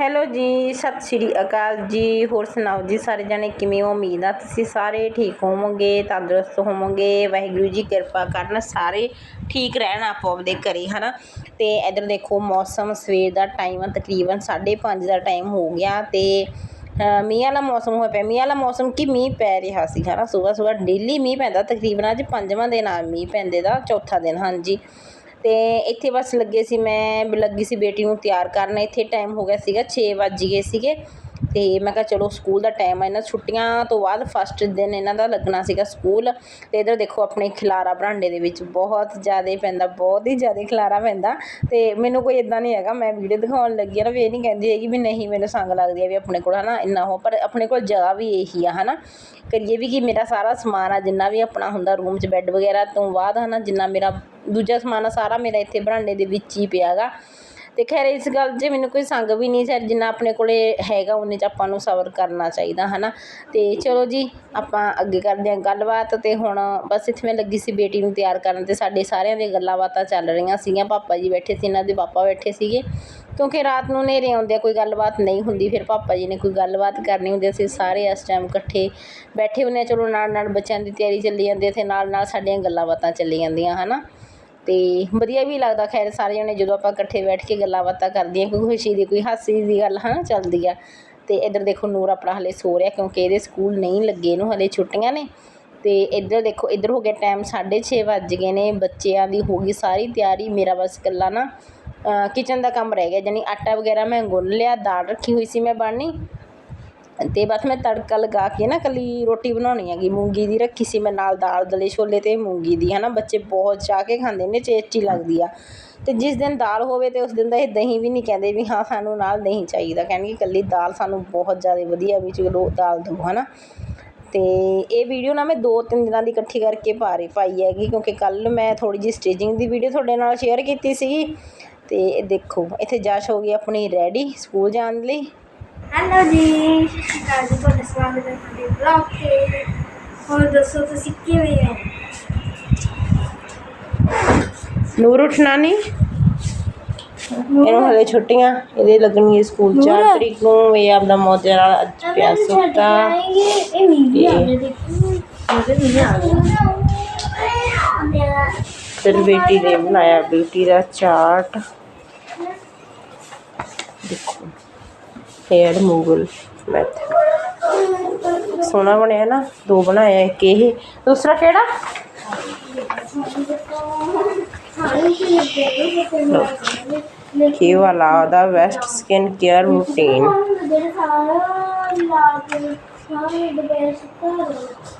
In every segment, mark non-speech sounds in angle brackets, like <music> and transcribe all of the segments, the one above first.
Hello ਜੀ, ਸਤਿ ਸ਼੍ਰੀ ਅਕਾਲ ਜੀ। ਹੋਰ ਸੁਣਾਓ ਜੀ, ਸਾਰੇ ਜਣੇ ਕਿਵੇਂ ਹੋ? ਉਮੀਦ ਆ ਤੁਸੀਂ ਸਾਰੇ ਠੀਕ ਹੋਵੋਗੇ, ਤੰਦਰੁਸਤ ਹੋਵੋਗੇ। ਵਾਹਿਗੁਰੂ ਜੀ ਕਿਰਪਾ ਕਰਨ, ਸਾਰੇ ਠੀਕ ਰਹਿਣ ਆਪੋ ਆਪਦੇ ਘਰੇ, ਹਨਾ? ਤੇ ਇਧਰ ਦੇਖੋ, ਮੌਸਮ ਸਵੇਰ ਦਾ ਟਾਈਮ ਆ, ਤਕਰੀਬਨ 5:30 ਦਾ ਟਾਈਮ ਹੋ ਗਿਆ ਤੇ ਮੀਂਹ ਵਾਲਾ ਮੌਸਮ ਹੋਇਆ ਪਿਆ। ਮੀਂਹ ਵਾਲਾ ਮੌਸਮ ਕੀ ਮੀਂਹ ਪੈ ਰਿਹਾ ਸੀ, ਹਨਾ? ਸਵੇਰ ਸਵੇਰ ਡੇਲੀ ਮੀਂਹ ਪੈਂਦਾ, ਤਕਰੀਬਨ ਅੱਜ ਪੰਜਵਾਂ ਦਿਨ ਆ ਮੀਂਹ ਪੈਂਦੇ ਦਾ, ਚੌਥਾ ਦਿਨ, ਹਾਂਜੀ। ਅਤੇ ਇੱਥੇ ਬਸ ਲੱਗੇ ਸੀ ਮੈਂ, ਲੱਗੀ ਸੀ ਬੇਟੀ ਨੂੰ ਤਿਆਰ ਕਰਨ। ਇੱਥੇ ਟਾਈਮ ਹੋ ਗਿਆ ਸੀਗਾ, ਛੇ ਵੱਜ ਗਏ ਸੀਗੇ। ਅਤੇ ਮੈਂ ਕਿਹਾ ਚਲੋ ਸਕੂਲ ਦਾ ਟਾਈਮ ਆ, ਇਹਨਾਂ ਛੁੱਟੀਆਂ ਤੋਂ ਬਾਅਦ ਫਸਟ ਦਿਨ ਇਹਨਾਂ ਦਾ ਲੱਗਣਾ ਸੀਗਾ ਸਕੂਲ। ਅਤੇ ਇੱਧਰ ਦੇਖੋ ਆਪਣੇ ਖਿਲਾਰਾ ਬਰਾਂਡੇ ਦੇ ਵਿੱਚ ਬਹੁਤ ਜ਼ਿਆਦਾ ਪੈਂਦਾ, ਬਹੁਤ ਹੀ ਜ਼ਿਆਦਾ ਖਿਲਾਰਾ ਪੈਂਦਾ। ਅਤੇ ਮੈਨੂੰ ਕੋਈ ਇੱਦਾਂ ਨਹੀਂ ਹੈਗਾ, ਮੈਂ ਵੀਡੀਓ ਦਿਖਾਉਣ ਲੱਗੀ ਆ ਨਾ ਵੀ ਇਹ ਨਹੀਂ ਕਹਿੰਦੀ ਹੈਗੀ ਵੀ ਨਹੀਂ ਮੈਨੂੰ ਸੰਗ ਲੱਗਦੀ ਆ ਵੀ ਆਪਣੇ ਕੋਲ ਹੈ ਨਾ ਇੰਨਾ ਹੋ, ਪਰ ਆਪਣੇ ਕੋਲ ਜਗ੍ਹਾ ਵੀ ਇਹੀ ਆ ਹੈ ਨਾ ਕਰੀਏ ਵੀ ਕਿ ਮੇਰਾ ਸਾਰਾ ਸਮਾਨ ਆ, ਜਿੰਨਾ ਵੀ ਆਪਣਾ ਹੁੰਦਾ ਰੂਮ 'ਚ ਬੈੱਡ ਵਗੈਰਾ ਤੋਂ ਬਾਅਦ ਹੈ ਨਾ ਜਿੰਨਾ ਮੇਰਾ ਦੂਜਾ ਸਮਾਨ ਆ, ਸਾਰਾ ਮੇਰਾ ਇੱਥੇ ਬਰਾਂਡੇ ਦੇ ਵਿੱਚ ਹੀ ਪਿਆ ਪਿਆਗਾ ਤੇ ਖੈਰ ਇਸ ਗੱਲ 'ਚ ਮੈਨੂੰ ਕੋਈ ਸੰਗ ਵੀ ਨਹੀਂ ਸਰ, ਜਿੰਨਾ ਆਪਣੇ ਕੋਲੇ ਹੈਗਾ, ਉਹਨੇ 'ਚ ਆਪਾਂ ਨੂੰ ਸਬਰ ਕਰਨਾ ਚਾਹੀਦਾ ਹੈ ਨਾ ਤੇ ਚਲੋ ਜੀ, ਆਪਾਂ ਅੱਗੇ ਕਰਦੇ ਹਾਂ ਗੱਲਬਾਤ ਤੇ ਹੁਣ ਬਸ ਇੱਥੇ ਮੈਂ ਲੱਗੀ ਸੀ ਬੇਟੀ ਨੂੰ ਤਿਆਰ ਕਰਨ ਤੇ ਸਾਡੇ ਸਾਰਿਆਂ ਦੀਆਂ ਗੱਲਾਂ ਬਾਤਾਂ ਚੱਲ ਰਹੀਆਂ ਸੀਗੀਆਂ। ਪਾਪਾ ਜੀ ਬੈਠੇ ਸੀ, ਇਹਨਾਂ ਦੇ ਪਾਪਾ ਬੈਠੇ ਸੀਗੇ। ਕਿਉਂਕਿ ਰਾਤ ਨੂੰ ਹਨੇਰੇ ਆਉਂਦੇ ਕੋਈ ਗੱਲਬਾਤ ਨਹੀਂ ਹੁੰਦੀ, ਫਿਰ ਪਾਪਾ ਜੀ ਨੇ ਕੋਈ ਗੱਲਬਾਤ ਕਰਨੀ ਹੁੰਦੀ ਅਸੀਂ ਸਾਰੇ ਇਸ ਟਾਈਮ ਇਕੱਠੇ ਬੈਠੇ ਹੁੰਦੇ ਹਾਂ। ਚਲੋ ਨਾਲ ਨਾਲ ਬੱਚਿਆਂ ਦੀ ਤਿਆਰੀ ਚੱਲੀ ਜਾਂਦੀ ਹੈ ਤੇ ਨਾਲ ਨਾਲ ਸਾਡੀਆਂ ਗੱਲਾਂ ਬਾਤਾਂ ਚੱਲੀ ਜਾਂਦੀਆਂ, ਹਨਾ? ਅਤੇ ਵਧੀਆ ਵੀ ਲੱਗਦਾ, ਖੈਰ ਸਾਰੇ ਜਣੇ ਜਦੋਂ ਆਪਾਂ ਇਕੱਠੇ ਬੈਠ ਕੇ ਗੱਲਾਂ ਬਾਤਾਂ ਕਰਦੇ ਹਾਂ, ਕੋਈ ਖੁਸ਼ੀ ਦੀ, ਕੋਈ ਹਾਸੀ ਦੀ ਗੱਲ ਹੈ ਨਾ ਚੱਲਦੀ ਆ। ਅਤੇ ਇੱਧਰ ਦੇਖੋ ਨੂਰ ਆਪਣਾ ਹਾਲੇ ਸੋ ਰਿਹਾ, ਕਿਉਂਕਿ ਇਹਦੇ ਸਕੂਲ ਨਹੀਂ ਲੱਗੇ ਇਹਨੂੰ ਹਾਲੇ ਛੁੱਟੀਆਂ ਨੇ। ਅਤੇ ਇੱਧਰ ਦੇਖੋ, ਇੱਧਰ ਹੋ ਗਿਆ ਟਾਈਮ 6:30 ਵੱਜ ਗਏ ਨੇ, ਬੱਚਿਆਂ ਦੀ ਹੋ ਗਈ ਸਾਰੀ ਤਿਆਰੀ, ਮੇਰਾ ਬਸ ਇਕੱਲਾ ਨਾ ਕਿਚਨ ਦਾ ਕੰਮ ਰਹਿ ਗਿਆ ਜਾਨੀ ਆਟਾ ਵਗੈਰਾ ਮੈਂ ਗੁੰਨ ਲਿਆ, ਦਾਲ ਰੱਖੀ ਹੋਈ ਸੀ ਮੈਂ ਬਣਨੀ ਅਤੇ ਬਸ ਮੈਂ ਤੜਕਾ ਲਗਾ ਕੇ ਨਾ ਇਕੱਲੀ ਰੋਟੀ ਬਣਾਉਣੀ ਹੈਗੀ। ਮੂੰਗੀ ਦੀ ਰੱਖੀ ਸੀ ਮੈਂ ਨਾਲ ਦਾਲ, ਦਲੇ ਛੋਲੇ ਤੇ ਮੂੰਗੀ ਦੀ ਹੈ ਨਾ ਬੱਚੇ ਬਹੁਤ ਚਾਹ ਕੇ ਖਾਂਦੇ ਨੇ ਟੇਸਟੀ ਲੱਗਦੀ ਆ। ਅਤੇ ਜਿਸ ਦਿਨ ਦਾਲ ਹੋਵੇ ਤੇ ਉਸ ਦਿਨ ਦਾ ਇਹ ਦਹੀਂ ਵੀ ਨਹੀਂ ਕਹਿੰਦੇ ਵੀ ਹਾਂ, ਸਾਨੂੰ ਨਾਲ ਦਹੀਂ ਚਾਹੀਦਾ। ਕਹਿਣਗੇ ਇਕੱਲੀ ਦਾਲ ਸਾਨੂੰ ਬਹੁਤ ਜ਼ਿਆਦਾ ਵਧੀਆ ਵੀ ਚਲੋ ਦਾਲ ਦਿਓ ਨਾ ਅਤੇ ਇਹ ਵੀਡੀਓ ਨਾ ਮੈਂ ਦੋ ਤਿੰਨ ਦਿਨਾਂ ਦੀ ਇਕੱਠੀ ਕਰਕੇ ਪਾ ਰਹੀ ਪਾਈ ਹੈਗੀ। ਕਿਉਂਕਿ ਕੱਲ੍ਹ ਮੈਂ ਥੋੜ੍ਹੀ ਜਿਹੀ ਸਟੇਜਿੰਗ ਦੀ ਵੀਡੀਓ ਤੁਹਾਡੇ ਨਾਲ ਸ਼ੇਅਰ ਕੀਤੀ ਸੀਗੀ। ਅਤੇ ਦੇਖੋ, ਇੱਥੇ ਜਸ਼ ਹੋ ਗਈ ਆਪਣੀ ਰੈਡੀ ਸਕੂਲ ਜਾਣ ਲਈ। ਹੈਲੋ ਜੀ ਅਕਾਲ ਜੀ ਤੁਹਾਡਾ ਸਵਾਗਤ ਹੈ ਤੁਹਾਡੇ ਬਲੌਗ ਤੇ। ਹੋਰ ਦੱਸੋ ਤੁਸੀਂ ਕਿਵੇਂ ਹੋ? ਨੂਰ ਉੱਠਣਾ ਨਹੀਂ ਇਹਨੂੰ ਹਲੇ ਛੁੱਟੀਆਂ ਇਹਦੇ ਲੱਗਣਗੀਆਂ ਸਕੂਲ 4 ਨੂਰ। ਤਰੀਕ ਨੂੰ ਇਹ ਆਪਦਾ ਮੌਜੇ ਨਾਲ ਅੱਜ ਪਿਆ ਸੁੱਤਾ। ਇਹ ਦੇਖੋ। ਆ ਗਿਆ। ਫਿਰ ਬੇਟੀ ਨੇ ਬਣਾਇਆ ਬੇਟੀ ਦਾ ਚਾਰਟ ਦੇਖੋ। ਹੇਅਰ ਮੂਵਲ ਮੈਥਡ ਸੋਹਣਾ ਬਣਿਆ ਨਾ, ਦੋ ਬਣਾਇਆ ਇੱਕ ਇਹ। ਦੂਸਰਾ ਕਿਹੜਾ? ਇਹ ਵਾਲਾ ਦਾ best skin care routine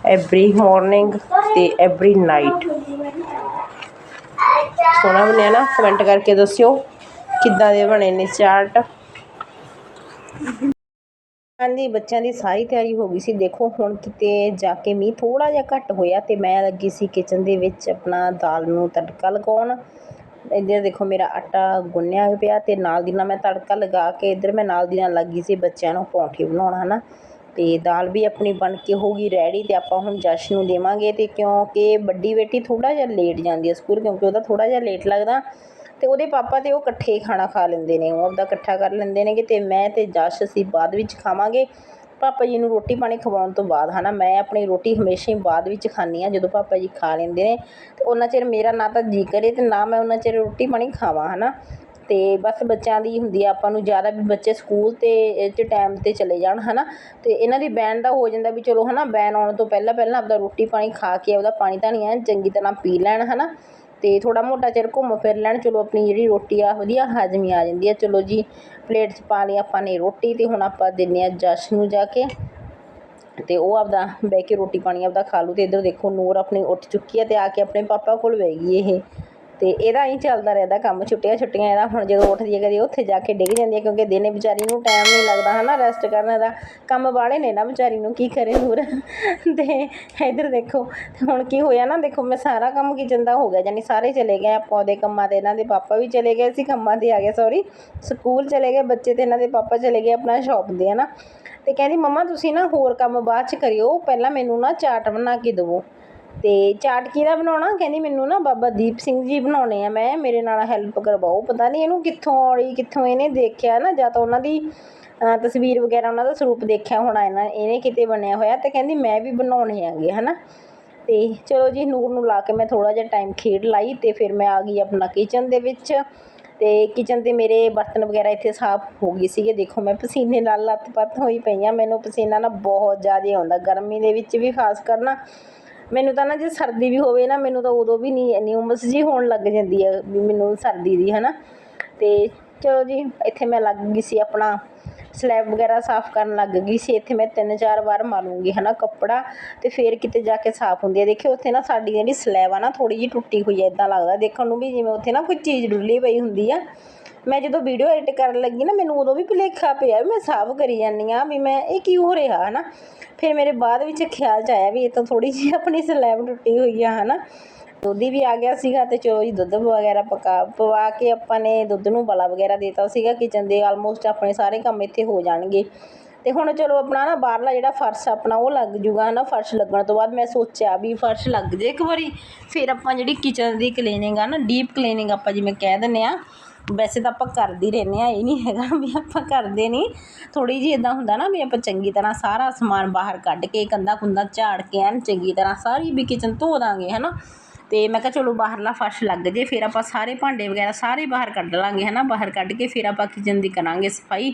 every morning ਤੇ ਐਵਰੀ ਨਾਈਟ ਸੋਹਣਾ ਬਣਿਆ ਨਾ ਕਮੈਂਟ ਕਰਕੇ ਦੱਸਿਓ, ਕਿੱਦਾਂ ਦੇ ਬਣੇ ਨੇ ਚਾਰਟ। ਹਾਂਜੀ, ਬੱਚਿਆਂ ਦੀ ਸਾਰੀ ਤਿਆਰੀ ਹੋ ਗਈ ਸੀ। ਦੇਖੋ, ਹੁਣ ਕਿਤੇ ਜਾ ਕੇ ਮੀਂਹ ਥੋੜਾ ਜਿਹਾ ਘੱਟ ਹੋਇਆ ਤੇ ਮੈਂ ਲੱਗੀ ਸੀ ਕਿਚਨ ਦੇ ਵਿੱਚ ਆਪਣਾ ਦਾਲ ਨੂੰ ਤੜਕਾ ਲਗਾਉਣ। ਇੱਧਰ ਦੇਖੋ, ਮੇਰਾ ਆਟਾ ਗੁੰਨਿਆ ਪਿਆ ਤੇ ਨਾਲ ਦੀ ਨਾਲ ਮੈਂ ਤੜਕਾ ਲਗਾ ਕੇ ਇੱਧਰ ਮੈਂ ਨਾਲ ਦੀ ਨਾਲ ਲੱਗੀ ਸੀ ਬੱਚਿਆਂ ਨੂੰ ਪਰੌਂਠੇ ਬਣਾਉਣ, ਹਨਾ। ਤੇ ਦਾਲ ਵੀ ਆਪਣੀ ਬਣ ਕੇ ਹੋ ਗਈ ਰੈਡੀ ਤੇ ਆਪਾਂ ਹੁਣ ਜਸ਼ ਨੂੰ ਦੇਵਾਂਗੇ ਤੇ ਕਿਉਂਕਿ ਵੱਡੀ ਬੇਟੀ ਥੋੜਾ ਜਿਹਾ ਲੇਟ ਜਾਂਦੀ ਹੈ ਸਕੂਲ ਕਿਉਂਕਿ ਉਹਦਾ ਥੋੜਾ ਜਿਹਾ ਲੇਟ ਲੱਗਦਾ। ਅਤੇ ਉਹਦੇ ਪਾਪਾ ਤੇ ਉਹ ਇਕੱਠੇ ਖਾਣਾ ਖਾ ਲੈਂਦੇ ਨੇ, ਉਹ ਆਪਦਾ ਇਕੱਠਾ ਕਰ ਲੈਂਦੇ ਨੇਗੇ ਅਤੇ ਮੈਂ ਤੇ ਜਸ਼ ਅਸੀਂ ਬਾਅਦ ਵਿੱਚ ਖਾਵਾਂਗੇ। ਪਾਪਾ ਜੀ ਨੂੰ ਰੋਟੀ ਪਾਣੀ ਖਵਾਉਣ ਤੋਂ ਬਾਅਦ ਹੈ ਨਾ ਮੈਂ ਆਪਣੀ ਰੋਟੀ ਹਮੇਸ਼ਾ ਹੀ ਬਾਅਦ ਵਿੱਚ ਖਾਂਦੀ ਹਾਂ, ਜਦੋਂ ਪਾਪਾ ਜੀ ਖਾ ਲੈਂਦੇ ਨੇ। ਤੇ ਉਹਨਾਂ ਚਿਰ ਮੇਰਾ ਨਾ ਤਾਂ ਜੀ ਕਰੇ ਅਤੇ ਨਾ ਮੈਂ ਉਹਨਾਂ ਚਿਰ ਰੋਟੀ ਪਾਣੀ ਖਾਵਾਂ ਹੈ ਨਾ ਅਤੇ ਬਸ ਬੱਚਿਆਂ ਦੀ ਹੁੰਦੀ ਆ, ਆਪਾਂ ਨੂੰ ਜ਼ਿਆਦਾ ਵੀ ਬੱਚੇ ਸਕੂਲ ਤੇ 'ਚ ਟਾਈਮ ਤੇ ਚਲੇ ਜਾਣ ਹੈ ਨਾ ਅਤੇ ਇਹਨਾਂ ਦੀ ਬੈਨ ਦਾ ਹੋ ਜਾਂਦਾ ਵੀ ਚਲੋ ਹੈ ਨਾ ਬੈਨ ਆਉਣ ਤੋਂ ਪਹਿਲਾਂ ਪਹਿਲਾਂ ਆਪਦਾ ਰੋਟੀ ਪਾਣੀ ਖਾ ਕੇ ਆਪਦਾ ਪਾਣੀ ਧਾਣੀ ਐਨ ਚੰਗੀ ਤਰ੍ਹਾਂ ਪੀ ਲੈਣ ਹੈ ਨਾ ਤੇ ਥੋੜਾ ਮੋਟਾ ਚਿਰ ਘੁੰਮ ਫਿਰ ਲੈਣ। ਚਲੋ, ਆਪਣੀ ਜਿਹੜੀ ਰੋਟੀ ਆ, ਵਧੀਆ ਹਾਜ਼ਮੀ ਆ ਜਾਂਦੀ ਆ। ਚਲੋ ਜੀ, ਪਲੇਟ 'ਚ ਪਾ ਲਈ ਆਪਾਂ ਨੇ ਰੋਟੀ ਤੇ ਹੁਣ ਆਪਾਂ ਦਿੰਨੇ ਆ ਜਸ਼ ਨੂੰ ਜਾ ਕੇ। ਤੇ ਉਹ ਆਪਦਾ ਬਹਿ ਕੇ ਰੋਟੀ ਪਾਣੀ ਆਪਦਾ ਖਾ ਲੂ ਤੇ ਇੱਧਰ ਦੇਖੋ ਨੂਰ ਆਪਣੀ ਉੱਠ ਚੁੱਕੀ ਹੈ ਤੇ ਆ ਕੇ ਆਪਣੇ ਪਾਪਾ ਕੋਲ ਬਹਿ ਗਈ ਇਹ। ਤੇ ਇਹਦਾ ਹੀ ਚੱਲਦਾ ਰਹਿੰਦਾ ਕੰਮ, ਛੁੱਟੀਆਂ ਛੁੱਟੀਆਂ ਇਹਦਾ, ਹੁਣ ਜਦੋਂ ਉੱਠਦੀ ਹੈ ਕਦੀ ਉੱਥੇ ਜਾ ਕੇ ਡਿੱਗ ਜਾਂਦੀ ਹੈ ਕਿਉਂਕਿ ਦਿਨੇ ਵਿਚਾਰੀ ਨੂੰ ਟਾਈਮ ਨਹੀਂ ਲੱਗਦਾ ਹਨਾ ਰੈਸਟ ਕਰਨ ਦਾ। ਕੰਮ ਵਾਲੇ ਨੇ ਨਾ ਵਿਚਾਰੀ ਨੂੰ, ਕੀ ਕਰੇ ਨੂਰ ਤੇ ਇੱਧਰ ਦੇਖੋ, ਤੇ ਹੁਣ ਕੀ ਹੋਇਆ ਨਾ, ਦੇਖੋ ਮੈਂ ਸਾਰਾ ਕੰਮ ਕਿਚਨ ਦਾ ਹੋ ਗਿਆ ਜਾਨੀ ਸਾਰੇ ਚਲੇ ਗਏ ਆਪਾਂ ਉਹਦੇ ਕੰਮਾਂ ਤੇ, ਇਹਨਾਂ ਦੇ ਪਾਪਾ ਵੀ ਚਲੇ ਗਏ ਸੀ ਕੰਮਾਂ ਤੇ ਆ ਗਏ ਸੌਰੀ ਸਕੂਲ ਚਲੇ ਗਏ, ਬੱਚੇ ਤੇ ਇਹਨਾਂ ਦੇ ਪਾਪਾ ਚਲੇ ਗਏ ਆਪਣਾ ਸ਼ੌਪ ਦੇ ਹਨਾ। ਤੇ ਕਹਿੰਦੀ, ਮੰਮਾ, ਤੁਸੀਂ ਨਾ ਹੋਰ ਕੰਮ ਬਾਅਦ ਚ ਕਰਿਓ, ਪਹਿਲਾਂ ਮੈਨੂੰ ਨਾ ਚਾਟ ਬਣਾ ਕੇ ਦਿਵੋ। ਤੇ ਚਾਟ ਦਾ ਬਣਾਉਣਾ, ਕਹਿੰਦੀ ਮੈਨੂੰ ਨਾ ਬਾਬਾ ਦੀਪ ਸਿੰਘ ਜੀ ਬਣਾਉਣੇ ਆ, ਮੈਂ ਮੇਰੇ ਨਾਲ ਹੈਲਪ ਕਰਵਾਓ, ਪਤਾ ਨਹੀਂ ਇਹਨੂੰ ਕਿੱਥੋਂ ਔੜੀ ਕਿੱਥੋਂ ਇਹਨੇ ਦੇਖਿਆ ਨਾ, ਜਾਂ ਤਾਂ ਉਹਨਾਂ ਦੀ ਤਸਵੀਰ ਵਗੈਰਾ ਉਹਨਾਂ ਦਾ ਸਰੂਪ ਦੇਖਿਆ ਹੋਣਾ ਇਹਨਾਂ, ਇਹਨੇ ਕਿਤੇ ਬਣਿਆ ਹੋਇਆ ਤੇ ਕਹਿੰਦੀ ਮੈਂ ਵੀ ਬਣਾਉਣੇ ਹੈਗੇ, ਹਨਾ? ਤੇ ਚਲੋ ਜੀ, ਨੂਰ ਨੂੰ ਲਾ ਕੇ ਮੈਂ ਥੋੜਾ ਜਿਹਾ ਟਾਈਮ ਖੇਡ ਲਾਈ ਤੇ ਫਿਰ ਮੈਂ ਆ ਗਈ ਆਪਣਾ ਕਿਚਨ ਦੇ ਵਿੱਚ ਤੇ ਕਿਚਨ 'ਤੇ ਮੇਰੇ ਬਰਤਨ ਵਗੈਰਾ ਇੱਥੇ ਸਾਫ਼ ਹੋ ਗਏ ਸੀਗੇ, ਦੇਖੋ ਮੈਂ ਪਸੀਨੇ ਨਾਲ ਲੱਤ-ਪੱਤ ਹੋਈ ਪਈ ਆ, ਮੈਨੂੰ ਪਸੀਨਾ ਨਾ ਬਹੁਤ ਜ਼ਿਆਦਾ ਆਉਂਦਾ, ਗਰਮੀ ਦੇ ਵਿੱਚ ਵੀ ਖਾਸ ਕਰ ਨਾ ਮੈਨੂੰ ਤਾਂ ਨਾ ਜੇ ਸਰਦੀ ਵੀ ਹੋਵੇ ਨਾ, ਮੈਨੂੰ ਤਾਂ ਉਦੋਂ ਵੀ ਨਹੀਂ ਇੰਨੀ ਉਮਸ ਜੀ ਹੋਣ ਲੱਗ ਜਾਂਦੀ ਹੈ ਵੀ ਮੈਨੂੰ ਸਰਦੀ ਦੀ ਹੈ ਨਾ ਅਤੇ ਚਲੋ ਜੀ, ਇੱਥੇ ਮੈਂ ਲੱਗ ਗਈ ਸੀ ਆਪਣਾ, ਸਲੈਬ ਵਗੈਰਾ ਸਾਫ਼ ਕਰਨ ਲੱਗ ਗਈ ਸੀ। ਇੱਥੇ ਮੈਂ ਤਿੰਨ ਚਾਰ ਵਾਰ ਮਾਰੂੰਗੀ ਨਾ ਕੱਪੜਾ। ਅਤੇ ਫਿਰ ਕਿਤੇ ਜਾ ਕੇ ਸਾਫ਼ ਹੁੰਦੀ ਹੈ ਦੇਖਿਓ, ਉੱਥੇ ਨਾ ਸਾਡੀ ਜਿਹੜੀ ਸਲੈਬ ਆ ਨਾ, ਥੋੜ੍ਹੀ ਜਿਹੀ ਟੁੱਟੀ ਹੋਈ ਹੈ ਇਦਾਂ ਲੱਗਦਾ। ਦੇਖਣ ਨੂੰ ਵੀ ਜਿਵੇਂ ਉੱਥੇ ਨਾ ਕੋਈ ਚੀਜ਼ ਡੁੱਲੀ ਪਈ ਹੁੰਦੀ ਆ। ਮੈਂ ਜਦੋਂ ਵੀਡੀਓ ਐਡਿਟ ਕਰਨ ਲੱਗੀ ਨਾ, ਮੈਨੂੰ ਉਦੋਂ ਵੀ ਭੁਲੇਖਾ ਪਿਆ ਵੀ ਮੈਂ ਸਾਫ਼ ਕਰੀ ਜਾਂਦੀ ਆ ਵੀ ਮੈਂ ਇਹ ਕੀ ਹੋ ਰਿਹਾ, ਹਨਾ? ਫਿਰ ਮੇਰੇ ਬਾਅਦ ਵਿੱਚ ਖਿਆਲ 'ਚ ਆਇਆ ਵੀ ਇਹ ਤਾਂ ਥੋੜੀ ਜਿਹੀ ਆਪਣੀ ਸਲੈਬ ਟੁੱਟੀ ਹੋਈ ਆ, ਹਨਾ? ਦੁੱਧ ਵੀ ਆ ਗਿਆ ਸੀਗਾ ਤੇ ਚਲੋ ਜੀ, ਦੁੱਧ ਵਗੈਰਾ ਪਕਾ, ਪਵਾ ਕੇ ਆਪਾਂ ਨੇ ਦੁੱਧ ਨੂੰ ਬਲਾ ਵਗੈਰਾ ਦੇਤਾ ਸੀਗਾ ਕਿਚਨ ਦੇ ਆਲਮੋਸਟ ਆਪਣੇ ਸਾਰੇ ਕੰਮ ਇੱਥੇ ਹੋ ਜਾਣਗੇ। ਤੇ ਹੁਣ ਚਲੋ ਆਪਣਾ ਨਾ ਬਾਹਰਲਾ ਜਿਹੜਾ ਫਰਸ਼ ਆਪਣਾ ਉਹ ਲੱਗ ਜੂਗਾ ਨਾ ਫਰਸ਼ ਲੱਗਣ ਤੋਂ ਬਾਅਦ ਮੈਂ ਸੋਚਿਆ ਵੀ ਫਰਸ਼ ਲੱਗ ਜੇ ਇੱਕ ਵਾਰੀ, ਫਿਰ ਆਪਾਂ ਜਿਹੜੀ ਕਿਚਨ ਦੀ ਕਲੀਨਿੰਗ ਆ ਨਾ ਡੀਪ ਕਲੀਨਿੰਗ ਆਪਾਂ ਜਿਵੇਂ ਕਹਿ ਦਿੰਦੇ ਆ ਵੈਸੇ ਤਾਂ ਆਪਾਂ ਕਰਦੇ ਰਹਿੰਦੇ ਹਾਂ, ਇਹ ਨਹੀਂ ਹੈਗਾ <laughs> ਵੀ ਆਪਾਂ ਕਰਦੇ ਨਹੀਂ। ਥੋੜ੍ਹੀ ਜਿਹੀ ਇੱਦਾਂ ਹੁੰਦਾ ਨਾ ਵੀ ਆਪਾਂ ਚੰਗੀ ਤਰ੍ਹਾਂ ਸਾਰਾ ਸਮਾਨ ਬਾਹਰ ਕੱਢ ਕੇ, ਕੰਧਾਂ ਕੁੰਦਾ ਝਾੜ ਕੇ, ਐਨ ਚੰਗੀ ਤਰ੍ਹਾਂ ਸਾਰੀ ਵੀ ਕਿਚਨ ਧੋ ਦਾਂਗੇ ਹੈ ਨਾ ਅਤੇ ਮੈਂ ਕਿਹਾ ਚਲੋ ਬਾਹਰਲਾ ਫਰਸ਼ ਲੱਗ ਜੇ, ਫਿਰ ਆਪਾਂ ਸਾਰੇ ਭਾਂਡੇ ਵਗੈਰਾ ਸਾਰੇ ਬਾਹਰ ਕੱਢ ਲਾਂਗੇ ਨਾ ਬਾਹਰ ਕੱਢ ਕੇ ਫਿਰ ਆਪਾਂ ਕਿਚਨ ਦੀ ਕਰਾਂਗੇ ਸਫ਼ਾਈ।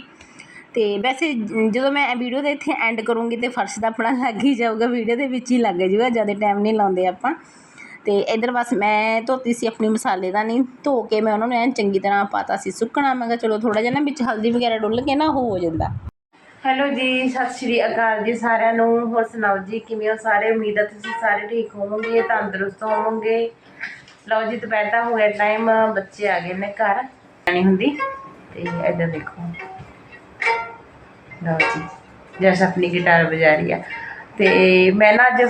ਅਤੇ ਵੈਸੇ ਜਦੋਂ ਮੈਂ ਵੀਡੀਓ ਦੇ ਇੱਥੇ ਐਂਡ ਕਰੂੰਗੀ ਤਾਂ ਫਰਸ਼ ਤਾਂ ਆਪਣਾ <laughs> ਲੱਗ ਹੀ ਜਾਊਗਾ ਵੀਡੀਓ ਦੇ ਵਿੱਚ ਹੀ ਲੱਗ ਜਾਊਗਾ ਜ਼ਿਆਦਾ ਟਾਈਮ ਨਹੀਂ ਲਾਉਂਦੇ ਆਪਾਂ। ਤੇ ਇਧਰ ਬਸ ਮੈਂ ਧੋਤੀ ਸੀ ਆਪਣੀ ਮਸਾਲੇ ਦਾ ਨਹੀਂ ਧੋ ਕੇ ਮੈਂ ਉਹਨਾਂ ਨੂੰ ਐਨ ਚੰਗੀ ਤਰ੍ਹਾਂ ਪਾਤਾ ਸੀ ਸੁੱਕਣਾ, ਮੈਂ ਕਿਹਾ ਚਲੋ ਥੋੜਾ ਜਿਹਾ ਨਾ ਵਿੱਚ ਹਲਦੀ ਵਗੈਰਾ ਡੁੱਲ ਕੇ ਨਾ ਹੋ ਜਾਂਦਾ। ਹੈਲੋ ਜੀ, ਸਤਿ ਸ਼੍ਰੀ ਅਕਾਲ ਜੀ ਸਾਰਿਆਂ ਨੂੰ, ਹੋਰ ਸੁਣਾਓ ਜੀ ਕਿਵੇਂ ਹੋ ਸਾਰੇ? ਉਮੀਦ ਹੈ ਤੁਸੀਂ ਸਾਰੇ ਠੀਕ ਹੋਵੋਗੇ, ਤੰਦਰੁਸਤ ਹੋਵੋਗੇ। ਲਓ ਜੀ, ਦੁਪਹਿਰ ਦਾ ਹੋ ਗਿਆ ਟਾਈਮ, ਬੱਚੇ ਆ ਗਏ ਨੇ ਘਰ। ਨਹੀਂ ਹੁੰਦੀ, ਤੇ ਇੱਧਰ ਦੇਖੋ। ਲਓ ਜੀ, ਜੈਸ ਆਪਣੀ ਗਿਟਾਰ ਵਜਾ ਰਹੀ ਆ। ਤੇ ਮੈਂ ਨਾ ਅੱਜ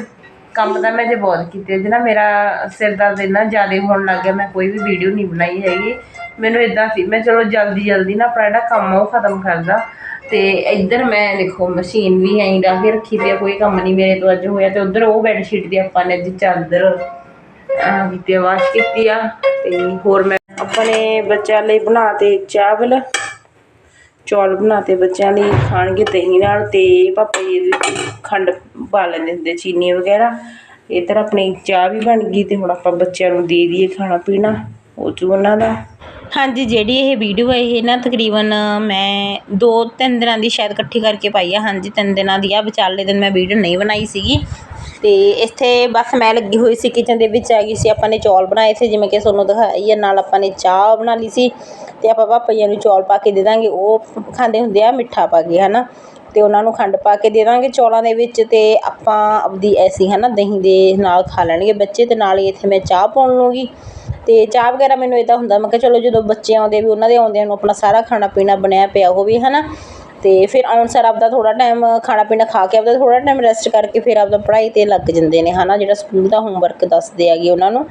ਕੰਮ ਤਾਂ ਮੈਂ ਜੇ ਬਹੁਤ ਕੀਤੇ ਅੱਜ ਨਾ ਮੇਰਾ ਸਿਰ ਦਰਦ ਇੰਨਾ ਜ਼ਿਆਦਾ ਹੋਣ ਲੱਗ ਗਿਆ, ਮੈਂ ਕੋਈ ਵੀ ਵੀਡੀਓ ਨਹੀਂ ਬਣਾਈ ਹੈਗੀ। ਮੈਨੂੰ ਇਦਾਂ ਸੀ, ਮੈਂ ਚਲੋ ਜਲਦੀ ਜਲਦੀ ਨਾ ਆਪਣਾ ਜਿਹੜਾ ਕੰਮ ਆ ਉਹ ਖਤਮ ਕਰਦਾ ਤੇ ਇੱਧਰ ਮੈਂ ਦੇਖੋ ਮਸ਼ੀਨ ਵੀ ਐਂ ਡਾ ਕੇ ਰੱਖੀ ਤੇ ਕੋਈ ਕੰਮ ਨਹੀਂ ਮੇਰੇ ਤੋਂ ਅੱਜ ਹੋਇਆ। ਤੇ ਉੱਧਰ ਉਹ ਬੈੱਡ ਸ਼ੀਟ ਦੀ ਆਪਾਂ ਨੇ ਅੱਜ ਚਾਦਰ, ਅਹ ਕੀਤੀ ਵਾਸ਼ ਕੀਤੀ ਆ। ਤੇ ਹੋਰ ਮੈਂ ਆਪਣੇ ਬੱਚਿਆਂ ਲਈ ਬਣਾਤੇ ਚਾਵਲ। ਚੌਲ ਬਣਾਤੇ ਬੱਚਿਆਂ ਲਈ, ਖਾਣਗੇ ਦਹੀਂ ਨਾਲ ਤੇ ਪਾਪਾ ਜੀ ਖੰਡ ਪਾ ਲੈਂਦੇ ਹੁੰਦੇ, ਚੀਨੀ ਵਗੈਰਾ। ਇੱਧਰ ਆਪਣੀ ਚਾਹ ਵੀ ਬਣ ਗਈ ਤੇ ਹੁਣ ਆਪਾਂ ਬੱਚਿਆਂ ਨੂੰ ਦੇ ਦਈਏ ਖਾਣਾ ਪੀਣਾ, ਉਹ 'ਚ ਉਹਨਾਂ ਦਾ। ਹਾਂਜੀ, ਜਿਹੜੀ ਇਹ ਵੀਡੀਓ ਹੈ, ਇਹ ਨਾ ਤਕਰੀਬਨ ਮੈਂ ਦੋ ਤਿੰਨ ਦਿਨਾਂ ਦੀ ਸ਼ਾਇਦ ਇਕੱਠੀ ਕਰਕੇ ਪਾਈ ਆ। ਹਾਂਜੀ, ਤਿੰਨ ਦਿਨਾਂ ਦੀ ਆ ਵਿਚਾਲੇ ਦਿਨ ਮੈਂ ਵੀਡੀਓ ਨਹੀਂ ਬਣਾਈ ਸੀਗੀ। ਤੇ ਇੱਥੇ ਬਸ ਮੈਂ ਲੱਗੀ ਹੋਈ ਸੀ ਕਿਚਨ ਦੇ ਵਿੱਚ, ਆ ਗਈ ਸੀ, ਆਪਾਂ ਨੇ ਚੌਲ ਬਣਾਏ ਸੀ, ਜਿਵੇਂ ਕਿ ਤੁਹਾਨੂੰ ਦਿਖਾਈ ਹੈ ਨਾਲ ਆਪਾਂ ਨੇ ਚਾਹ ਬਣਾ ਲਈ ਸੀ। ਤੇ ਆਪਾਂ ਪਾਪਾ ਜੀ ਨੂੰ ਚੌਲ ਪਾ ਕੇ ਦੇ ਦਾਂਗੇ, ਉਹ ਖਾਂਦੇ ਹੁੰਦੇ ਆ ਮਿੱਠਾ ਪਾ ਕੇ, ਹਨਾ? ਤੇ ਉਹਨਾਂ ਨੂੰ ਖੰਡ ਪਾ ਕੇ ਦੇ ਦਾਂਗੇ ਚੌਲਾਂ ਦੇ ਵਿੱਚ ਤੇ ਆਪਾਂ ਆਪਦੀ ਐਸੀ, ਹਨਾ, ਦਹੀਂ ਦੇ ਨਾਲ ਖਾ ਲੈਣਗੇ ਬੱਚੇ ਤੇ ਨਾਲ ਹੀ ਇੱਥੇ ਮੈਂ ਚਾਹ ਪਾਉਣ ਲੂੰਗੀ ਤੇ ਚਾਹ ਵਗੈਰਾ ਮੈਨੂੰ ਇਦਾਂ ਹੁੰਦਾ, ਮੈਂ ਕਿਹਾ ਚਲੋ ਜਦੋਂ ਬੱਚੇ ਆਉਂਦੇ ਵੀ ਉਹਨਾਂ ਦੇ ਆਉਂਦਿਆਂ ਨੂੰ ਆਪਣਾ ਸਾਰਾ ਖਾਣਾ ਪੀਣਾ ਬਣਿਆ ਪਿਆ ਹੋਵੇ, ਹਨਾ? ਤੇ ਫਿਰ ਆਉਣ ਸਰ ਆਪਦਾ ਥੋੜਾ ਟਾਈਮ ਖਾਣਾ ਪੀਣਾ ਖਾ ਕੇ ਆਪਦਾ ਥੋੜਾ ਟਾਈਮ ਰੈਸਟ ਕਰਕੇ ਫਿਰ ਆਪਦਾ ਪੜ੍ਹਾਈ ਤੇ ਲੱਗ ਜਾਂਦੇ ਨੇ, ਹਨਾ? ਜਿਹੜਾ ਸਕੂਲ ਦਾ ਹੋਮਵਰਕ ਦੱਸਦੇ ਆਗੇ ਉਹਨਾਂ ਨੂੰ।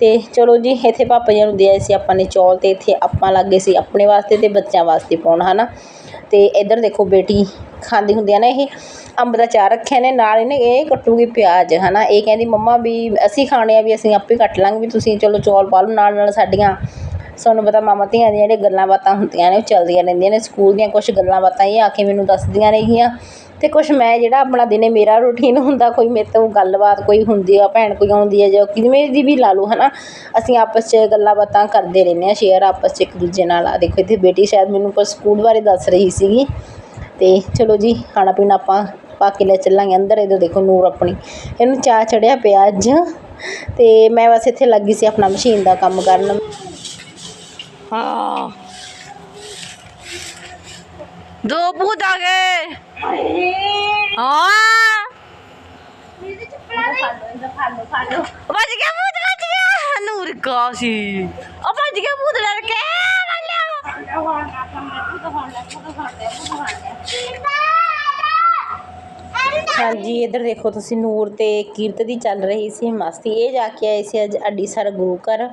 ਅਤੇ ਚਲੋ ਜੀ, ਇੱਥੇ ਪਾਪਾ ਜੀ ਨੂੰ ਦੇ ਆਏ ਸੀ ਆਪਾਂ ਨੇ ਚੌਲ ਅਤੇ ਇੱਥੇ ਆਪਾਂ ਲੱਗੇ ਸੀ ਆਪਣੇ ਵਾਸਤੇ ਅਤੇ ਬੱਚਿਆਂ ਵਾਸਤੇ ਪਾਉਣ ਨਾ ਅਤੇ ਇੱਧਰ ਦੇਖੋ ਬੇਟੀ ਖਾਂਦੀ ਹੁੰਦੀ ਆ ਨਾ ਇਹ, ਅੰਬ ਦਾ ਚਾਰ ਰੱਖਿਆ ਨੇ, ਨਾਲ ਇਹਨੇ ਇਹ ਕੱਟੂਗੀ ਪਿਆਜ਼ ਹੈ ਨਾ ਇਹ ਕਹਿੰਦੀ, ਮੰਮਾ ਵੀ ਅਸੀਂ ਖਾਣੇ ਆ ਵੀ ਅਸੀਂ ਆਪੇ ਕੱਟ ਲਾਂਗੇ ਵੀ ਤੁਸੀਂ ਚਲੋ ਚੌਲ ਪਾ ਲਓ, ਨਾਲ ਨਾਲ ਸਾਡੀਆਂ, ਤੁਹਾਨੂੰ ਪਤਾ ਮਾਮਾ ਧੀਆਂ ਦੀਆਂ ਜਿਹੜੀਆਂ ਗੱਲਾਂ ਬਾਤਾਂ ਹੁੰਦੀਆਂ ਨੇ, ਉਹ ਚੱਲਦੀਆਂ ਰਹਿੰਦੀਆਂ ਨੇ, ਸਕੂਲ ਦੀਆਂ ਕੁਝ ਗੱਲਾਂ ਬਾਤਾਂ ਇਹ ਆ ਕੇ ਮੈਨੂੰ ਦੱਸਦੀਆਂ ਨੇਗੀਆਂ ਅਤੇ ਕੁਛ ਮੈਂ ਜਿਹੜਾ ਆਪਣਾ ਦਿਨੇ ਮੇਰਾ ਰੂਟੀਨ ਹੁੰਦਾ, ਕੋਈ ਮੇਰੇ ਤੋਂ ਗੱਲਬਾਤ ਕੋਈ ਹੁੰਦੀ ਆ, ਭੈਣ ਕੋਈ ਆਉਂਦੀ ਹੈ ਜਾਂ ਕਿਵੇਂ ਦੀ ਵੀ ਲਾ ਲਓ ਹੈ ਨਾ ਅਸੀਂ ਆਪਸ 'ਚ ਗੱਲਾਂ ਬਾਤਾਂ ਕਰਦੇ ਰਹਿੰਦੇ ਹਾਂ ਸ਼ੇਅਰ ਆਪਸ 'ਚ ਇੱਕ ਦੂਜੇ ਨਾਲ। ਆ ਦੇਖੋ, ਇੱਥੇ ਬੇਟੀ ਸ਼ਾਇਦ ਮੈਨੂੰ ਕੁਝ ਸਕੂਲ ਬਾਰੇ ਦੱਸ ਰਹੀ ਸੀਗੀ। ਅਤੇ ਚਲੋ ਜੀ, ਖਾਣਾ ਪੀਣਾ ਆਪਾਂ ਪਾ ਕੇ ਲੈ ਚੱਲਾਂਗੇ ਅੰਦਰ ਇੱਧਰ ਦੇਖੋ ਨੂਰ ਆਪਣੀ। ਇਹਨੂੰ ਚਾਹ ਚੜਿਆ ਪਿਆ ਅੱਜ। ਅਤੇ ਮੈਂ ਬਸ ਇੱਥੇ ਲੱਗੀ ਸੀ ਆਪਣਾ ਮਸ਼ੀਨ ਦਾ ਕੰਮ ਕਰਨ। ਹਾਂ। ਦੋ ਭੂਤ ਆ ਗਏ। ਹਾਂ। ਮੇਰੇ ਚੱਪਲਾਂ ਨਹੀਂ ਵੱਜ ਗਿਆ ਭੂਤ ਵੱਜ ਗਿਆ ਨੂਰ ਕਾਸੀ। ਉਹ ਵੱਜ ਗਿਆ ਭੂਤ ਡਰ ਕੇ। ਹਾਂਜੀ ਇੱਧਰ ਦੇਖੋ ਤੁਸੀਂ ਨੂਰ ਤੇ ਕੀਰਤ ਦੀ ਚੱਲ ਰਹੀ ਸੀ ਮਸਤੀ। ਇਹ ਜਾ ਕੇ ਆਏ ਸੀ ਅੱਜ ਅਡੀਸਰ ਗੁਰੂ ਘਰ।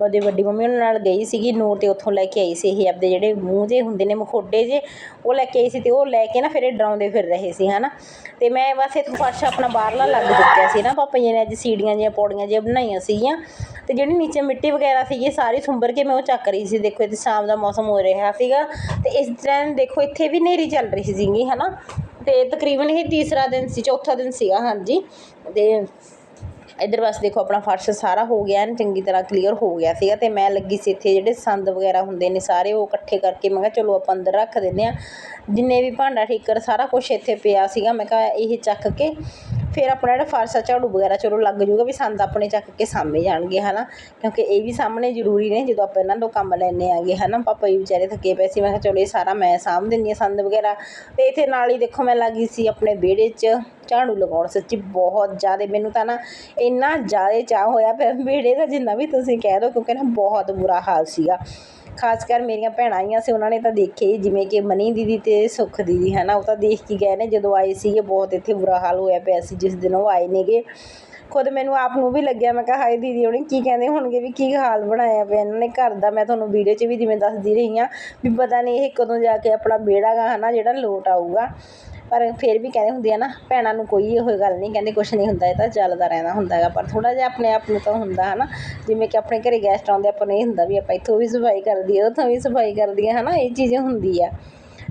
ਉਹਦੀ ਵੱਡੀ ਮੰਮੀ ਉਹਨਾਂ ਨਾਲ ਗਈ ਸੀਗੀ ਨੂਰ ਤੇ ਉੱਥੋਂ ਲੈ ਕੇ ਆਈ ਸੀ ਇਹ ਆਪਦੇ ਜਿਹੜੇ ਮੂੰਹ ਜਿਹੇ ਹੁੰਦੇ ਨੇ ਮਖੋਡੇ ਜਿਹੇ, ਉਹ ਲੈ ਕੇ ਆਈ ਸੀ ਅਤੇ ਉਹ ਲੈ ਕੇ ਨਾ ਫਿਰ ਇਹ ਡਰਾਉਂਦੇ ਫਿਰ ਰਹੇ ਸੀ ਹੈ ਨਾ ਅਤੇ ਮੈਂ ਬਸ ਇੱਥੋਂ ਫਰਸ਼ ਆਪਣਾ ਬਾਹਰਲਾ ਲੱਗ ਚੁੱਕਿਆ ਸੀ ਨਾ, ਪਾਪਾ ਜੀ ਨੇ ਅੱਜ ਸੀੜੀਆਂ ਜਿਹੀਆਂ ਪੌੜੀਆਂ ਜਿਹੀਆਂ ਬਣਾਈਆਂ ਸੀਗੀਆਂ ਅਤੇ ਜਿਹੜੀ ਨੀਚੇ ਮਿੱਟੀ ਵਗੈਰਾ ਸੀਗੀ ਸਾਰੀ ਸੁੰਬਰ ਕੇ ਮੈਂ ਉਹ ਚੱਕ ਰਹੀ ਸੀ, ਦੇਖੋ ਇੱਥੇ ਸ਼ਾਮ ਦਾ ਮੌਸਮ ਹੋ ਰਿਹਾ ਸੀਗਾ ਅਤੇ ਇਸ ਤਰ੍ਹਾਂ ਦੇਖੋ ਇੱਥੇ ਵੀ ਹਨੇਰੀ ਚੱਲ ਰਹੀ ਸੀਗੀ ਹੈ ਨਾ ਅਤੇ ਤਕਰੀਬਨ ਇਹ ਤੀਸਰਾ ਦਿਨ ਸੀ, ਚੌਥਾ ਦਿਨ ਸੀਗਾ, ਹਾਂਜੀ। ਅਤੇ ਇੱਧਰ ਬਸ ਦੇਖੋ, ਆਪਣਾ ਫਰਸ਼ ਸਾਰਾ ਹੋ ਗਿਆ ਐਨ ਚੰਗੀ ਤਰ੍ਹਾਂ ਕਲੀਅਰ ਹੋ ਗਿਆ ਸੀਗਾ ਤੇ ਮੈਂ ਲੱਗੀ ਸੀ ਇੱਥੇ, ਜਿਹੜੇ ਸੰਦ ਵਗੈਰਾ ਹੁੰਦੇ ਨੇ ਸਾਰੇ ਉਹ ਇਕੱਠੇ ਕਰਕੇ ਮੈਂ ਕਿਹਾ ਚਲੋ ਆਪਾਂ ਅੰਦਰ ਰੱਖ ਦਿੰਦੇ ਆ ਜਿੰਨੇ ਵੀ ਭਾਂਡਾ ਠੀਕਰ ਸਾਰਾ ਕੁਝ ਇੱਥੇ ਪਿਆ ਸੀਗਾ, ਮੈਂ ਕਿਹਾ ਇਹ ਚੱਕ ਕੇ ਫਿਰ ਆਪਣਾ ਜਿਹੜਾ ਫਰਸ਼ ਆ, ਝਾੜੂ ਵਗੈਰਾ ਚਲੋ ਲੱਗ ਜੂਗਾ ਵੀ ਸੰਦ ਆਪਣੇ ਚੱਕ ਕੇ ਸਾਂਭੇ ਜਾਣਗੇ ਹੈ ਨਾ ਕਿਉਂਕਿ ਇਹ ਵੀ ਸਾਹਮਣੇ ਜ਼ਰੂਰੀ ਨੇ, ਜਦੋਂ ਆਪਾਂ ਇਹਨਾਂ ਤੋਂ ਕੰਮ ਲੈਣੇ ਆਗੇ ਨਾ ਪਾਪਾ ਜੀ ਵਿਚਾਰੇ ਥੱਕੇ ਪਏ ਸੀ, ਮੈਂ ਕਿਹਾ ਚਲੋ ਇਹ ਸਾਰਾ ਮੈਂ ਸਾਂਭ ਦਿੰਦੀ ਹਾਂ ਸੰਦ ਵਗੈਰਾ। ਅਤੇ ਇੱਥੇ ਨਾਲ ਹੀ ਦੇਖੋ ਮੈਂ ਲੱਗੀ ਸੀ ਆਪਣੇ ਵਿਹੜੇ 'ਚ, ਝਾੜੂ ਲਗਾਉਣ ਸੱਚੀ ਬਹੁਤ ਜ਼ਿਆਦਾ, ਮੈਨੂੰ ਤਾਂ ਨਾ ਇੰਨਾ ਜ਼ਿਆਦਾ ਚਾਹ ਹੋਇਆ ਪਿਆ ਵਿਹੜੇ ਦਾ, ਜਿੰਨਾ ਵੀ ਤੁਸੀਂ ਕਹਿ ਦਿਓ ਕਿਉਂਕਿ ਨਾ ਬਹੁਤ ਬੁਰਾ ਹਾਲ ਸੀਗਾ। ਖਾਸ ਕਰ ਮੇਰੀਆਂ ਭੈਣਾਂ ਆਈਆਂ ਸੀ ਉਹਨਾਂ ਨੇ ਤਾਂ ਦੇਖੇ ਹੀ, ਜਿਵੇਂ ਕਿ ਮਨੀ ਦੀਦੀ ਅਤੇ ਸੁੱਖ ਦੀਦੀ ਹੈ ਨਾ ਉਹ ਤਾਂ ਦੇਖ ਕੇ ਗਏ ਨੇ ਜਦੋਂ ਆਏ ਸੀਗੇ ਬਹੁਤ ਇੱਥੇ ਬੁਰਾ ਹਾਲ ਹੋਇਆ ਪਿਆ ਸੀ ਜਿਸ ਦਿਨ ਉਹ ਆਏ ਨੇਗੇ। ਖੁਦ ਮੈਨੂੰ ਆਪ ਨੂੰ ਵੀ ਲੱਗਿਆ ਮੈਂ ਕਿਹਾ ਹਾਏ ਦੀਦੀ ਉਹਨੇ ਕੀ ਕਹਿੰਦੇ ਹੋਣਗੇ ਵੀ ਕੀ ਹਾਲ ਬਣਾਇਆ ਪਿਆ ਇਹਨਾਂ ਨੇ ਘਰ ਦਾ। ਮੈਂ ਤੁਹਾਨੂੰ ਵੀਡੀਓ 'ਚ ਵੀ ਜਿਵੇਂ ਦੱਸਦੀ ਰਹੀ ਹਾਂ ਵੀ ਪਤਾ ਨਹੀਂ ਇਹ ਕਦੋਂ ਜਾ ਕੇ ਆਪਣਾ ਵਿਹੜਾ ਗਾ ਹੈ ਨਾ ਜਿਹੜਾ ਲੋਟ ਆਊਗਾ। ਪਰ ਫਿਰ ਵੀ ਕਹਿੰਦੇ ਹੁੰਦੇ ਆ ਨਾ, ਭੈਣਾਂ ਨੂੰ ਕੋਈ ਇਹੋ ਗੱਲ ਨਹੀਂ, ਕਹਿੰਦੇ ਕੁਛ ਨਹੀਂ ਹੁੰਦਾ, ਇਹ ਤਾਂ ਚੱਲਦਾ ਰਹਿੰਦਾ ਹੁੰਦਾ ਹੈਗਾ, ਪਰ ਥੋੜਾ ਜਿਹਾ ਆਪਣੇ ਆਪ ਨੂੰ ਤਾਂ ਹੁੰਦਾ ਹੈ ਨਾ ਜਿਵੇਂ ਕਿ ਆਪਣੇ ਘਰੇ ਗੈਸਟ ਆਉਂਦੇ ਆਪਾਂ ਨੂੰ ਇਹ ਹੁੰਦਾ ਵੀ ਆਪਾਂ ਇੱਥੋਂ ਵੀ ਸਫ਼ਾਈ ਕਰਦੀ ਦਈਏ ਉੱਥੋਂ ਵੀ ਸਫ਼ਾਈ ਕਰਦੀ ਦਈਏ ਹੈ ਨਾ ਇਹ ਚੀਜ਼ ਹੁੰਦੀ ਆ।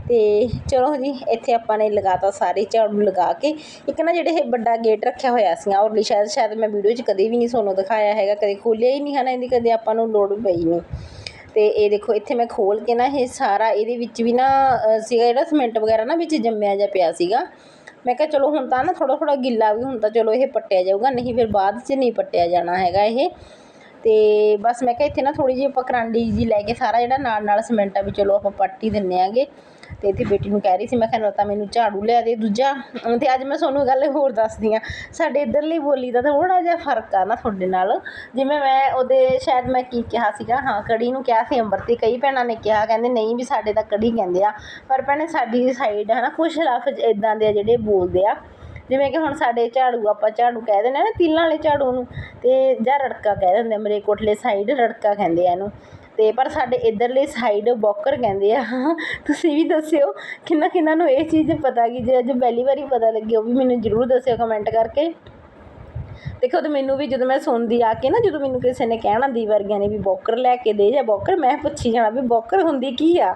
ਤੇ ਚਲੋ ਜੀ, ਇੱਥੇ ਆਪਾਂ ਨੇ ਲਗਾਤਾ ਸਾਰੇ ਝਾੜੂ ਲਗਾ ਕੇ, ਇੱਕ ਨਾ ਜਿਹੜੇ ਇਹ ਵੱਡਾ ਗੇਟ ਰੱਖਿਆ ਹੋਇਆ ਸੀ ਔਰ ਸ਼ਾਇਦ ਸ਼ਾਇਦ ਮੈਂ ਵੀਡੀਓ 'ਚ ਕਦੇ ਵੀ ਨਹੀਂ ਤੁਹਾਨੂੰ ਦਿਖਾਇਆ ਹੈਗਾ, ਕਦੇ ਖੋਲਿਆ ਹੀ ਨਹੀਂ ਹੈ ਨਾ ਇਹਦੀ, ਕਦੇ ਆਪਾਂ ਨੂੰ ਲੋੜ ਪਈ ਨਹੀਂ। ਅਤੇ ਇਹ ਦੇਖੋ, ਇੱਥੇ ਮੈਂ ਖੋਲ੍ਹ ਕੇ ਨਾ ਇਹ ਸਾਰਾ ਇਹਦੇ ਵਿੱਚ ਵੀ ਨਾ ਸੀਗਾ ਜਿਹੜਾ ਸੀਮੈਂਟ ਵਗੈਰਾ ਨਾ ਵਿੱਚ ਜੰਮਿਆ ਜਿਹਾ ਪਿਆ ਸੀਗਾ। ਮੈਂ ਕਿਹਾ ਚਲੋ ਹੁਣ ਤਾਂ ਨਾ ਥੋੜ੍ਹਾ ਥੋੜ੍ਹਾ ਗਿੱਲਾ ਵੀ ਹੁਣ ਤਾਂ ਚਲੋ ਇਹ ਪੱਟਿਆ ਜਾਊਗਾ, ਨਹੀਂ ਫਿਰ ਬਾਅਦ 'ਚ ਨਹੀਂ ਪੱਟਿਆ ਜਾਣਾ ਹੈਗਾ ਇਹ। ਅਤੇ ਬਸ ਮੈਂ ਕਿਹਾ ਇੱਥੇ ਨਾ ਥੋੜ੍ਹੀ ਜਿਹੀ ਆਪਾਂ ਕਰਾਂਡੀ ਜੀ ਲੈ ਕੇ ਸਾਰਾ ਜਿਹੜਾ ਨਾਲ ਨਾਲ ਸੀਮੈਂਟ ਆ ਵੀ ਚਲੋ ਆਪਾਂ ਪੱਟ ਹੀ ਦਿੰਦੇ ਆਂਗੇ। ਤੇ ਇੱਥੇ ਬੇਟੀ ਨੂੰ ਕਹਿ ਰਹੀ ਸੀ, ਮੈਂ ਕਿਹਾ ਨਾ ਮੈਨੂੰ ਝਾੜੂ ਲਿਆ ਦੇ, ਦੂਜਾ। ਤੇ ਅੱਜ ਮੈਂ ਤੁਹਾਨੂੰ ਗੱਲ ਹੋਰ ਦੱਸਦੀ ਆ ਸਾਡੇ ਇੱਧਰਲੀ ਬੋਲੀ ਦਾ ਥੋੜਾ ਜਿਹਾ ਫ਼ਰਕ ਆ ਨਾ ਤੁਹਾਡੇ ਨਾਲ। ਜਿਵੇਂ ਮੈਂ ਉਹਦੇ, ਸ਼ਾਇਦ ਮੈਂ ਕੀ ਕਿਹਾ ਸੀਗਾ, ਹਾਂ, ਕੜੀ ਨੂੰ ਕਿਹਾ ਸੀ, ਅੰਬਰ ਤੇ ਕਈ ਭੈਣਾਂ ਨੇ ਕਿਹਾ, ਕਹਿੰਦੇ, ਨਹੀਂ ਵੀ ਸਾਡੇ ਤਾਂ ਕੜੀ ਕਹਿੰਦੇ ਆ। ਪਰ ਭੈਣੇ, ਸਾਡੀ ਸਾਈਡ ਹੈ ਨਾ, ਕੁਛ ਲਫ਼ਜ਼ ਇਦਾਂ ਦੇ ਆ ਜਿਹੜੇ ਬੋਲਦੇ ਆ। ਜਿਵੇਂ ਕਿ ਹੁਣ ਸਾਡੇ ਝਾੜੂ, ਆਪਾਂ ਝਾੜੂ ਕਹਿ ਦਿੰਦੇ ਆ ਨਾ, ਤਿੱਲਾਂ ਵਾਲੇ ਝਾੜੂ ਨੂੰ, ਤੇ ਜਾਂ ਰੜਕਾ ਕਹਿ ਦਿੰਦੇ ਆ ਮਰੇ ਕੋਟਲੇ ਸਾਈਡ ਰੜਕਾ ਕਹਿੰਦੇ ਆ ਇਹਨੂੰ। ਅਤੇ ਪਰ ਸਾਡੇ ਇੱਧਰਲੇ ਸਾਈਡ ਬੋਕਰ ਕਹਿੰਦੇ ਆ, ਤੁਸੀਂ ਵੀ ਦੱਸਿਓ ਕਿੰਨਾ ਕਿਹਨਾਂ ਨੂੰ ਇਹ ਚੀਜ਼ ਪਤਾ ਕਿ ਜੇ ਅੱਜ ਪਹਿਲੀ ਵਾਰੀ ਪਤਾ ਲੱਗੀ, ਉਹ ਵੀ ਮੈਨੂੰ ਜ਼ਰੂਰ ਦੱਸਿਓ ਕਮੈਂਟ ਕਰਕੇ। ਦੇਖੋ ਤੇ ਮੈਨੂੰ ਵੀ ਜਦੋਂ ਮੈਂ ਸੁਣਦੀ ਆ ਕੇ ਨਾ, ਜਦੋਂ ਮੈਨੂੰ ਕਿਸੇ ਨੇ ਕਹਿਣਾ ਦੀ ਵਰਗਿਆਂ ਨੇ ਵੀ ਬੋਕਰ ਲੈ ਕੇ ਦੇ ਜਾਂ ਬੋਕਰ, ਮੈਂ ਪੁੱਛੀ ਜਾਣਾ ਵੀ ਬੋਕਰ ਹੁੰਦੀ ਕੀ ਆ?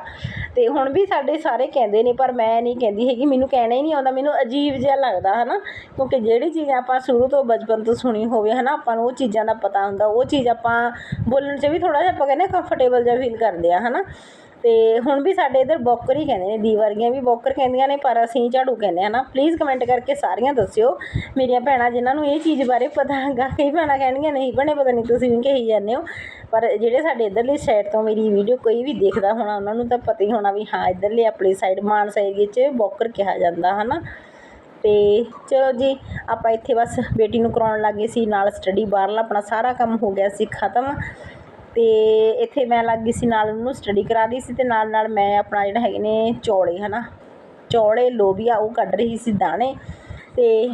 ਤੇ ਹੁਣ ਵੀ ਸਾਡੇ ਸਾਰੇ ਕਹਿੰਦੇ ਨੇ, ਪਰ ਮੈਂ ਨਹੀਂ ਕਹਿੰਦੀ ਹੈਗੀ, ਮੈਨੂੰ ਕਹਿਣਾ ਹੀ ਨਹੀਂ ਆਉਂਦਾ, ਮੈਨੂੰ ਅਜੀਬ ਜਿਹਾ ਲੱਗਦਾ, ਹਨਾ? ਕਿਉਂਕਿ ਜਿਹੜੀ ਚੀਜ਼ ਆਪਾਂ ਸ਼ੁਰੂ ਤੋਂ ਬਚਪਨ ਤੋਂ ਸੁਣੀ ਹੋਵੇ, ਹਨਾ, ਆਪਾਂ ਨੂੰ ਉਹ ਚੀਜ਼ਾਂ ਦਾ ਪਤਾ ਹੁੰਦਾ, ਉਹ ਚੀਜ਼ ਆਪਾਂ ਬੋਲਣ 'ਚ ਵੀ ਥੋੜਾ ਜਿਹਾ ਆਪਾਂ ਕਹਿੰਦੇ ਕੰਫਰਟੇਬਲ ਜਿਹਾ ਫੀਲ ਕਰਦੇ ਆ ਹਨਾ? ਤੇ ਹੁਣ ਵੀ ਸਾਡੇ ਇਧਰ ਬੋਕਰ ਹੀ ਕਹਿੰਦੇ ਨੇ, ਦੀ ਵਰਗੀਆਂ ਵੀ ਬੋਕਰ ਕਹਿੰਦੀਆਂ ਨੇ, ਪਰ ਅਸੀਂ ਝਾੜੂ ਕਹਿੰਦੇ ਆ ਨਾ। ਪਲੀਜ਼ ਕਮੈਂਟ ਕਰਕੇ ਸਾਰੀਆਂ ਦੱਸਿਓ। ਮੇਰੀਆਂ ਭੈਣਾਂ ਜਿਨ੍ਹਾਂ ਨੂੰ ਇਹ ਚੀਜ਼ ਬਾਰੇ ਪਤਾ ਹੈਗਾ, ਕਈ ਭੈਣਾਂ ਕਹਿਣਗੀਆਂ ਨਹੀਂ ਬਣੇ ਪਤਾ ਨਹੀਂ ਤੁਸੀਂ ਵੀ ਕਹੀ ਜਾਂਦੇ ਹੋ। ਪਰ ਜਿਹੜੇ ਸਾਡੇ ਇਧਰਲੀ ਸਾਈਡ ਤੋਂ ਮੇਰੀ ਵੀਡੀਓ ਕੋਈ ਵੀ ਦੇਖਦਾ ਹੋਣਾ, ਉਹਨਾਂ ਨੂੰ ਤਾਂ ਪਤਾ ਹੀ ਹੋਣਾ ਵੀ ਹਾਂ, ਇਧਰਲੀ ਆਪਣੀ ਸਾਈਡ ਮਾਨਸਾ ਏਰੀਏ 'ਚ ਬੋਕਰ ਕਿਹਾ ਜਾਂਦਾ, ਹਨਾ? ਤੇ ਚਲੋ ਜੀ, ਆਪਾਂ ਇੱਥੇ ਬਸ ਬੇਟੀ ਨੂੰ ਕਰਾਉਣ ਲੱਗੇ ਸੀ, ਨਾਲ ਸਟੱਡੀ ਬਾਹਰਲਾ ਆਪਣਾ ਸਾਰਾ ਕੰਮ ਹੋ ਗਿਆ ਸੀ, ਖਤਮ। ਅਤੇ ਇੱਥੇ ਮੈਂ ਲੱਗ ਗਈ ਸੀ ਨਾਲ ਉਹਨੂੰ ਸਟੱਡੀ ਕਰਾ ਰਹੀ ਸੀ ਅਤੇ ਨਾਲ ਨਾਲ ਮੈਂ ਆਪਣਾ ਜਿਹੜਾ ਹੈਗੇ ਨੇ ਚੌਲੇ ਹੈ ਨਾ ਚੌਲੇ, ਲੋਬੀਆ, ਉਹ ਕੱਢ ਰਹੀ ਸੀ ਦਾਣੇ ਅਤੇ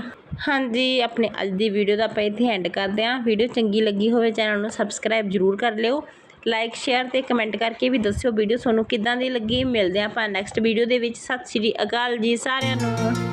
ਹਾਂਜੀ, ਆਪਣੇ ਅੱਜ ਦੀ ਵੀਡੀਓ ਦਾ ਆਪਾਂ ਇੱਥੇ ਐਂਡ ਕਰਦੇ ਹਾਂ। ਵੀਡੀਓ ਚੰਗੀ ਲੱਗੀ ਹੋਵੇ ਚੈਨਲ ਨੂੰ ਸਬਸਕ੍ਰਾਈਬ ਜ਼ਰੂਰ ਕਰ ਲਿਓ। ਲਾਈਕ ਸ਼ੇਅਰ ਤੇ ਕਮੈਂਟ ਕਰਕੇ ਵੀ ਦੱਸਿਓ ਵੀਡੀਓ ਤੁਹਾਨੂੰ ਕਿੱਦਾਂ ਦੀ ਲੱਗੀ। ਮਿਲਦੇ ਹਾਂ ਆਪਾਂ ਨੈਕਸਟ ਵੀਡੀਓ ਦੇ ਵਿੱਚ। ਸਤਿ ਸ਼੍ਰੀ ਅਕਾਲ ਜੀ ਸਾਰਿਆਂ ਨੂੰ।